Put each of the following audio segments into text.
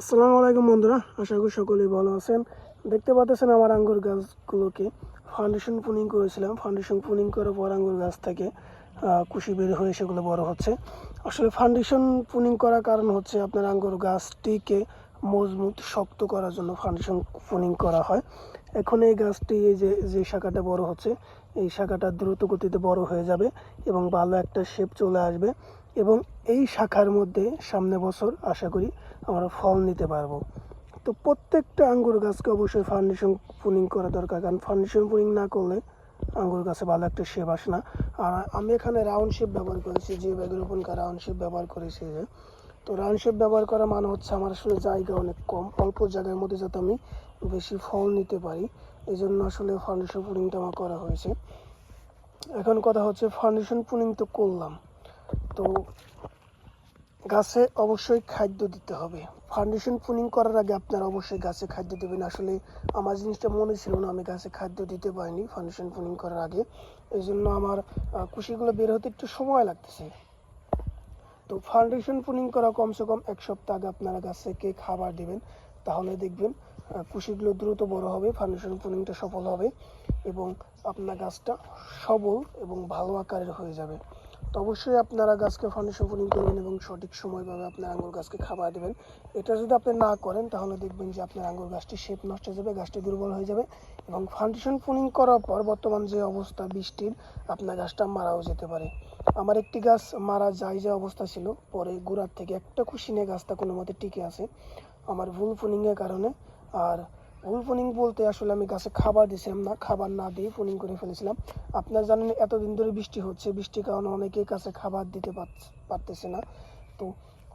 আসসালামু আলাইকুম বন্ধুরা, আশা করি সকলেই ভালো আছেন। দেখতে পাচ্ছেন আমার আঙ্গুর গাছগুলোকে। ফাউন্ডেশন পুনিং করেছিলাম। ফাউন্ডেশন পুনিং করার পর আঙ্গুর গাছ থেকে কুশি বের হয়ে সেগুলো বড় হচ্ছে। আসলে ফাউন্ডেশন পুনিং করার কারণ হচ্ছে আপনার আঙ্গুর গাছটিকে মজবুত, শক্ত করার জন্য ফাউন্ডেশন পুনিং করা হয়। এখন এই গাছটি এই যে যে শাখাটা বড় হচ্ছে, এই শাখাটা দ্রুত গতিতে বড় হয়ে যাবে এবং ভালো একটা শেপ চলে আসবে। এবং এই শাখার মধ্যে সামনে বছর আশা করি আমরা ফল নিতে পারব। তো প্রত্যেকটা আঙ্গুর গাছকে অবশ্যই ফাউন্ডেশন পুনিং করা দরকার, কারণ ফাউন্ডেশন পুনিং না করলে আঙ্গুর গাছে ভালো একটা শেপ আসে না। আর আমি এখানে রাউন্ড শেপ ব্যবহার করেছি, যে ব্যাগের ওপর রাউন্ড শেপ ব্যবহার করেছি যে। তো রাউন্ড শেপ ব্যবহার করা মানে হচ্ছে আমার আসলে জায়গা অনেক কম, অল্প জায়গার মধ্যে যাতে আমি বেশি ফল নিতে পারি। এই জন্য আসলে ফাউন্ডেশন পুনিংটা আমার করা হয়েছে। এখন কথা হচ্ছে ফাউন্ডেশন পুনিং তো করলাম। তো গাছে অবশ্যই খাদ্য দিতে হবে। ফাউন্ডেশন পুনিং করার আগে আপনারা অবশ্যই গাছে খাদ্য দেবেন। আসলে আমার জিনিসটা মনে ছিল না, আমি গাছে খাদ্য দিতে পারিনি ফাউন্ডেশন পুনিং করার আগে। এই জন্য আমার কুশিগুলো বের হতে একটু সময় লাগতেছে। তো ফাউন্ডেশন পুনিং করা কমসে কম এক সপ্তাহ আগে আপনারা গাছকে খাবার দিবেন। তাহলে দেখবেন কুশিগুলো দ্রুত বড় হবে ফাউন্ডেশন পুনিংটা সফল হবে এবং আপনার গাছটা সবল এবং ভালো আকারের হয়ে যাবে। তো অবশ্যই আপনারা গাছকে ফাউন্ডেশন পুনিং করবেন এবং সঠিক সময়ভাবে আপনার আঙ্গুর গাছকে খাবার দেবেন। এটা যদি আপনি না করেন, তাহলে দেখবেন যে আপনার আঙ্গুর গাছটি শেপ নষ্ট হয়ে যাবে, গাছটি দুর্বল হয়ে যাবে এবং ফাউন্ডেশন পুনিং করার পর বর্তমান যে অবস্থা বৃষ্টির, আপনার গাছটা মারাও যেতে পারে। আমার একটি গাছ মারা যায় যে অবস্থা ছিল, পরে গোড়ার থেকে একটা খুশি নিয়ে গাছটা কোনো মতে টিকে আছে। আমার ভুল পুনিংয়ের কারণে আর ভুল পুনিং বলতে আসলে আমি গাছে খাবার দিয়েছিলাম না, খাবার না দিয়ে পুনিং করে ফেলেছিলাম। আপনারা জানেন এতদিন ধরে বৃষ্টি হচ্ছে, বৃষ্টির কারণে অনেকেই গাছে খাবার দিতে পারতেছে না। তো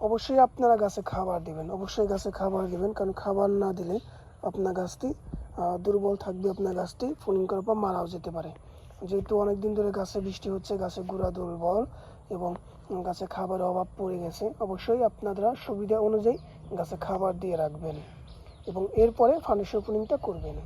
অবশ্যই আপনারা গাছে খাবার দিবেন, অবশ্যই গাছে খাবার দিবেন, কারণ খাবার না দিলে আপনার গাছটি দুর্বল থাকবে আপনার গাছটি পুনিং করার পর মারাও যেতে পারে। যেহেতু অনেক দিন ধরে গাছে বৃষ্টি হচ্ছে গাছে গুঁড়া দুর্বল এবং গাছে খাবারের অভাব পড়ে গেছে, অবশ্যই আপনারা সুবিধা অনুযায়ী গাছে খাবার দিয়ে রাখবেন। এবং এরপরে ফাউন্ডেশন পুনিংটা করবেন।